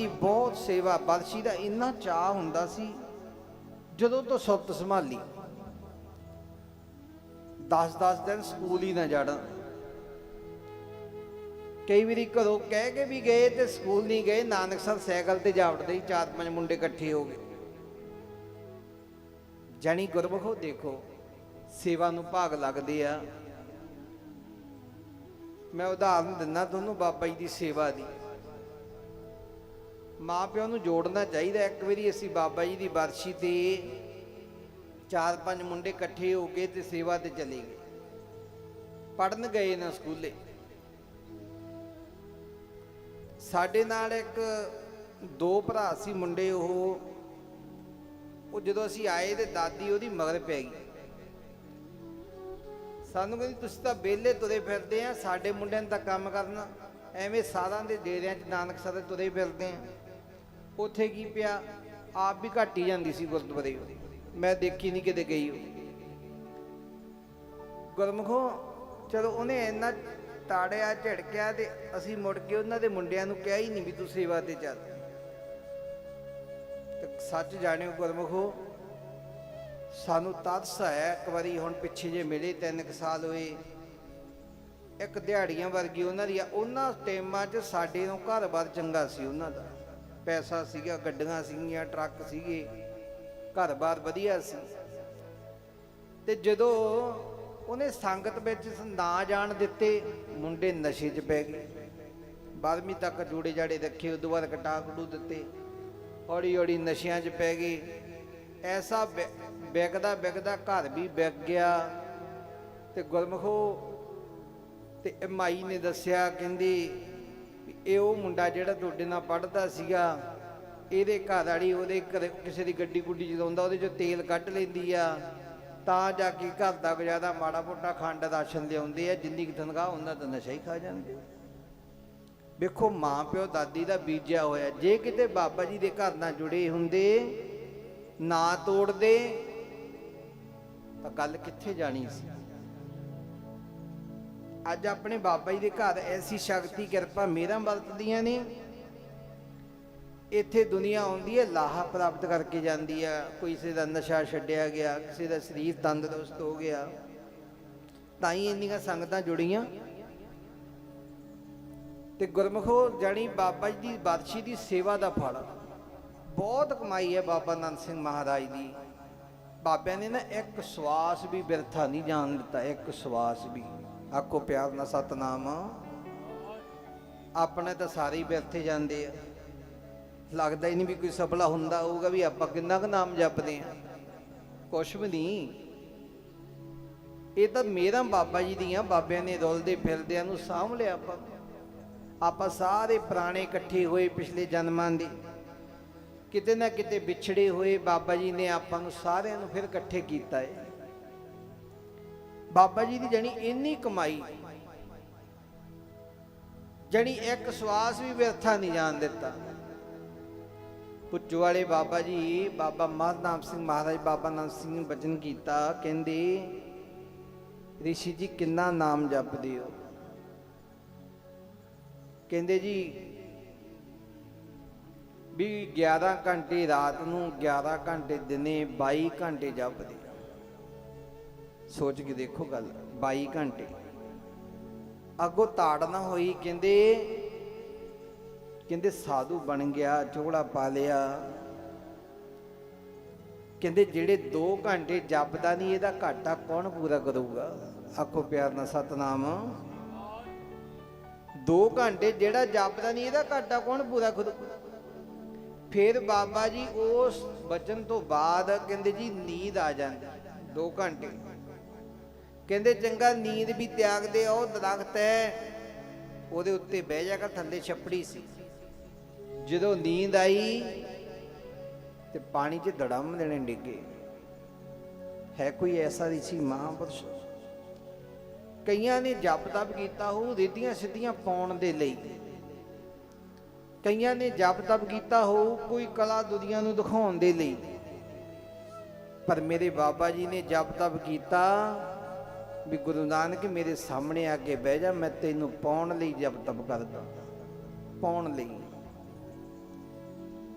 ਦੀ ਬਹੁਤ ਸੇਵਾ ਬਰਸ਼ੀ ਦਾ ਇੰਨਾ ਚਾਹ ਹੁੰਦਾ ਸੀ, ਜਦੋਂ ਤੋਂ ਸੁਰਤ ਸੰਭਾਲੀ। 10-10 ਦਿਨ ਸਕੂਲ ਹੀ ਨਾ ਜਾਣਾ। ਕਈ ਵਾਰੀ ਘਰੋਂ ਕਹਿ ਕੇ ਵੀ ਗਏ ਤੇ ਸਕੂਲ ਨਹੀਂ ਗਏ ਨਾਨਕਸਰ ਸਾਈਕਲ ਤੇ ਜਾਵੜਦੇ ਹੀ ਚਾਰ ਪੰਜ ਮੁੰਡੇ ਇਕੱਠੇ ਹੋ ਗਏ। ਜਾਣੀ ਗੁਰਮਖੋ ਦੇਖੋ, ਸੇਵਾ ਨੂੰ ਭਾਗ ਲੱਗਦੇ ਆ। ਮੈਂ ਉਦਾਹਰਨ ਦਿੰਦਾ ਤੁਹਾਨੂੰ, ਬਾਬਾ ਜੀ ਦੀ ਸੇਵਾ ਦੀ। ਮਾਂ ਪਿਓ ਨੂੰ ਜੋੜਨਾ ਚਾਹੀਦਾ। ਇੱਕ ਵਾਰੀ ਅਸੀਂ ਬਾਬਾ ਜੀ ਦੀ ਬਰਸ਼ੀ ਤੇ ਚਾਰ ਪੰਜ ਮੁੰਡੇ ਇਕੱਠੇ ਹੋ ਕੇ ਤੇ ਸੇਵਾ ਤੇ ਚਲੇ ਗਏ। ਪੜਨ ਗਏ ਨਾ ਸਕੂਲੇ। ਸਾਡੇ ਨਾਲ ਇੱਕ ਦੋ ਭਰਾ ਸੀ ਮੁੰਡੇ, ਉਹ ਉਹ ਜਦੋਂ ਅਸੀਂ ਆਏ ਤੇ ਦਾਦੀ ਉਹਦੀ ਮਗਰ ਪੈ ਗਈ। ਸਾਨੂੰ ਕਹਿੰਦੀ, ਤੁਸੀਂ ਤਾਂ ਵਿਹਲੇ ਤੁਰੇ ਫਿਰਦੇ ਆ, ਸਾਡੇ ਮੁੰਡਿਆਂ ਦਾ ਕੰਮ ਕਰਨਾ। ਐਵੇਂ ਸਾਰਾਂ ਦੇ ਡੇਰਿਆਂ 'ਚ ਨਾਨਕ ਸਾਹਿਬ ਤੁਰੇ ਫਿਰਦੇ ਆ। ਉੱਥੇ ਕੀ ਪਿਆ? ਆਪ ਵੀ ਘੱਟ ਹੀ ਜਾਂਦੀ ਸੀ ਗੁਰਦੁਆਰੇ। ਮੈਂ ਦੇਖੀ ਨਹੀਂ ਕਿਤੇ ਗਈ ਉਹ। ਗੁਰਮਖੋ, ਚਲੋ ਉਹਨੇ ਇੰਨਾ ਤਾੜਿਆ, ਝਿੜਕਿਆ ਤੇ ਅਸੀਂ ਮੁੜ ਕੇ ਉਹਨਾਂ ਦੇ ਮੁੰਡਿਆਂ ਨੂੰ ਕਿਹਾ ਹੀ ਨਹੀਂ ਵੀ ਤੂੰ ਸੇਵਾ ਤੇ ਚੱਲ। ਤੇ ਸੱਚ ਜਾਣਿਓ ਗੁਰਮਖੋ, ਸਾਨੂੰ ਤਰਸ ਆਇਆ ਇੱਕ ਵਾਰੀ ਹੁਣ ਪਿੱਛੇ ਜੇ ਮਿਲੇ, ਤਿੰਨ ਕੁ ਸਾਲ ਹੋਏ। ਇੱਕ ਦਿਹਾੜੀਆਂ ਵਰਗੀ ਉਹਨਾਂ ਦੀ ਉਹਨਾਂ ਟਾਈਮਾਂ 'ਚ ਸਾਡੇ ਨੂੰ ਘਰ-ਬਾਰ ਚੰਗਾ ਸੀ ਉਹਨਾਂ ਦਾ। ਪੈਸਾ ਸੀਗਾ, ਗੱਡੀਆਂ ਸੀਗੀਆਂ, ਟਰੱਕ ਸੀਗੇ ਘਰ-ਬਾਰ ਵਧੀਆ ਸੀ। ਤੇ ਜਦੋਂ ਉਹਨੇ ਸੰਗਤ ਵਿੱਚ ਨਾ ਜਾਣ ਦਿੱਤੇ, ਮੁੰਡੇ ਨਸ਼ੇ 'ਚ ਪੈ ਗਏ। 12ਵੀਂ ਤੱਕ ਜੋੜੇ ਜਾੜੇ ਰੱਖੇ ਉਦੋਂ ਬਾਅਦ ਕਟਾ ਕਟੂ ਦਿੱਤੇ। ਹੌਲੀ ਹੌਲੀ ਨਸ਼ਿਆਂ 'ਚ ਪੈ ਗਏ। ਐਸਾ ਵਿ- ਵਿਕਦਾ ਵਿਕਦਾ ਘਰ ਵੀ ਵਿਕ ਗਿਆ। ਤੇ ਗੁਰਮਖੋ, ਤੇ ਮਾਈ ਨੇ ਦੱਸਿਆ, ਕਹਿੰਦੀ ਇਹ ਉਹ ਮੁੰਡਾ ਜਿਹੜਾ ਤੁਹਾਡੇ ਨਾਲ ਪੜਦਾ ਸੀਗਾ, ਇਹਦੇ ਘਰ ਵਾਲੀ ਉਹਦੇ ਘਰੇ ਕਿਸੇ ਦੀ ਗੱਡੀ ਗੁੱਡੀ ਚਲਾਉਂਦਾ ਉਹਦੇ ਚੋਂ ਤੇਲ ਕੱਢ ਲੈਂਦੀ ਆ, ਤਾਂ ਜਾ ਕੇ ਘਰ ਦਾ ਗੁਜ਼ਾਰਾ ਮਾੜਾ ਮੋਟਾ ਖੰਡ ਰਾਸ਼ਨ ਲਿਆਉਂਦੇ ਆ, ਜਿੰਨੀ ਕੁ ਤਨਖਾਹ ਉਹਨਾਂ ਦਾ ਨਸ਼ਾ ਹੀ ਖਾ ਜਾਂਦੇ ਵੇਖੋ, ਮਾਂ ਪਿਓ, ਦਾਦੀ ਦਾ ਬੀਜਿਆ ਹੋਇਆ, ਜੇ ਕਿਤੇ ਬਾਬਾ ਜੀ ਦੇ ਘਰ ਨਾਲ ਜੁੜੇ ਹੁੰਦੇ, ਨਾ ਤੋੜਦੇ, ਤਾਂ ਗੱਲ ਕਿੱਥੇ ਜਾਣੀ ਸੀ? ਅੱਜ ਆਪਣੇ ਬਾਬਾ ਜੀ ਦੇ ਘਰ ਐਸੀ ਸ਼ਕਤੀ, ਕਿਰਪਾ ਮੇਰਾ ਵਰਤਦੀਆਂ ਨੇ। ਇੱਥੇ ਦੁਨੀਆ ਆਉਂਦੀ ਹੈ, ਲਾਹਾ ਪ੍ਰਾਪਤ ਕਰਕੇ ਜਾਂਦੀ ਆ। ਕੋਈ ਕਿਸੇ ਦਾ ਨਸ਼ਾ ਛੱਡਿਆ ਗਿਆ, ਕਿਸੇ ਦਾ ਸਰੀਰ ਤੰਦਰੁਸਤ ਹੋ ਗਿਆ। ਤਾਂ ਹੀ ਇੰਨੀਆਂ ਸੰਗਤਾਂ ਜੁੜੀਆਂ। ਤੇ ਗੁਰਮਖੋ, ਜਾਣੀ ਬਾਬਾ ਜੀ ਦੀ ਬਾਦਸ਼ੀ ਦੀ ਸੇਵਾ ਦਾ ਫਲ। ਬਹੁਤ ਕਮਾਈ ਹੈ ਬਾਬਾ ਨੰਦ ਸਿੰਘ ਮਹਾਰਾਜ ਦੀ। ਬਾਬਿਆਂ ਨੇ ਨਾ ਇੱਕ ਸਵਾਸ ਵੀ ਬਿਰਥਾ ਨਹੀਂ ਜਾਣ ਦਿੱਤਾ, ਇੱਕ ਸਵਾਸ ਵੀ। ਆਖੋ ਪਿਆਰ ਨਾਲ ਸਤਨਾਮ। ਆਪਣੇ ਤਾਂ ਸਾਰੇ ਹੀ ਬਿਰਥੇ ਜਾਂਦੇ ਆ। ਲੱਗਦਾ ਹੀ ਨਹੀਂ ਵੀ ਕੋਈ ਸਫਲਾ ਹੁੰਦਾ ਹੋਊਗਾ ਵੀ ਆਪਾਂ ਕਿੰਨਾ ਕੁ ਨਾਮ ਜਪਦੇ ਆ। ਕੁਛ ਵੀ ਨਹੀਂ। ਇਹ ਤਾਂ ਮੇਰਾ ਬਾਬਾ ਜੀ ਦੀਆਂ ਬਾਬਿਆਂ ਨੇ ਰੁਲਦੇ ਫਿਰਦਿਆਂ ਨੂੰ ਸਾਂਭ ਲਿਆ ਆਪਾਂ। ਆਪਾਂ ਸਾਰੇ ਪੁਰਾਣੇ ਇਕੱਠੇ ਹੋਏ ਪਿਛਲੇ ਜਨਮਾਂ ਦੇ। ਕਿਤੇ ਨਾ ਕਿਤੇ ਵਿਛੜੇ ਹੋਏ ਬਾਬਾ ਜੀ ਨੇ ਆਪਾਂ ਨੂੰ ਸਾਰਿਆਂ ਨੂੰ ਫਿਰ ਇਕੱਠੇ ਕੀਤਾ ਹੈ ਬਾਬਾ ਜੀ ਦੀ ਜਣੀ ਇੰਨੀ ਕਮਾਈ, ਜਣੀ ਇੱਕ ਸਵਾਸ ਵੀ ਵਿਅਰਥਾ ਨਹੀਂ ਜਾਣ ਦਿੱਤਾ ਪੁੱਜੋ ਵਾਲੇ ਬਾਬਾ ਜੀ, ਬਾਬਾ ਮਹਾਨਾਮ ਸਿੰਘ ਮਹਾਰਾਜ, ਬਾਬਾ ਨਾਮ ਸਿੰਘ ਨੇ ਬਚਨ ਕੀਤਾ, ਕਹਿੰਦੇ, ਰਿਸ਼ੀ ਜੀ ਕਿੰਨਾ ਨਾਮ ਜਪਦੇ ਹੋ ਕਹਿੰਦੇ ਜੀ, ਵੀ 11 ਘੰਟੇ ਰਾਤ ਨੂੰ 11 ਘੰਟੇ ਦਿਨੇ 22 ਘੰਟੇ ਜਪਦੇ ਆ। ਸੋਚ ਕੇ ਦੇਖੋ ਗੱਲ 22 ਘੰਟੇ। ਅੱਗੋਂ ਤਾੜ ਨਾ ਹੋਈ ਕਹਿੰਦੇ ਕਹਿੰਦੇ ਸਾਧੂ ਬਣ ਗਿਆ, ਚੋਲਾ ਪਾ ਲਿਆ। ਕਹਿੰਦੇ ਜਿਹੜੇ 2 ਘੰਟੇ ਜਪਦਾ ਨਹੀਂ, ਇਹਦਾ ਘਾਟਾ ਕੌਣ ਪੂਰਾ ਕਰੂਗਾ? ਆਖੋ ਪਿਆਰ ਨਾਲ ਸਤਨਾਮ। 2 ਘੰਟੇ ਜਿਹੜਾ ਜਪਦਾ ਨਹੀਂ, ਇਹਦਾ ਘਾਟਾ ਕੌਣ ਪੂਰਾ ਕਰੂਗਾ ਫਿਰ ਬਾਬਾ ਜੀ ਉਸ ਬਚਨ ਤੋਂ ਬਾਅਦ ਕਹਿੰਦੇ ਜੀ ਨੀਂਦ ਆ ਜਾਂਦੀ। 2 ਘੰਟੇ। ਕਹਿੰਦੇ, ਚੰਗਾ, ਨੀਂਦ ਵੀ ਤਿਆਗਦੇ ਆ, ਉਹ ਦਰਖਤ ਹੈ। ਉਹਦੇ ਉੱਤੇ ਬਹਿ ਜਾ ਕਰ, ਥੱਲੇ ਛੱਪੜੀ ਸੀ। ਜਦੋਂ ਨੀਂਦ ਆਈ ਤੇ ਪਾਣੀ 'ਚ ਧੜਮ ਦੇਣੇ ਡਿੱਗੇ। ਹੈ ਕੋਈ ਐਸਾ ਰਿਸ਼ੀ ਮਹਾਂਪੁਰਸ਼? ਕਈਆਂ ਨੇ ਜਪ ਤਪ ਕੀਤਾ, ਹੋ ਰਿੱਧੀਆਂ ਸਿੱਧੀਆਂ ਪਾਉਣ ਦੇ ਲਈ। ਕਈਆਂ ਨੇ ਜਪ ਤਪ ਕੀਤਾ, ਹੋ ਕੋਈ ਕਲਾ ਦੁਨੀਆ ਨੂੰ ਦਿਖਾਉਣ ਦੇ ਲਈ। ਪਰ ਮੇਰੇ ਬਾਬਾ ਜੀ ਨੇ ਜਪ ਤਪ ਕੀਤਾ ਵੀ ਗੁਰੂ ਨਾਨਕ ਮੇਰੇ ਸਾਹਮਣੇ ਆ ਕੇ ਬਹਿ ਜਾ, ਮੈਂ ਤੈਨੂੰ ਪਾਉਣ ਲਈ ਜਪ ਤਪ ਕਰਦਾ। ਪਾਉਣ ਲਈ।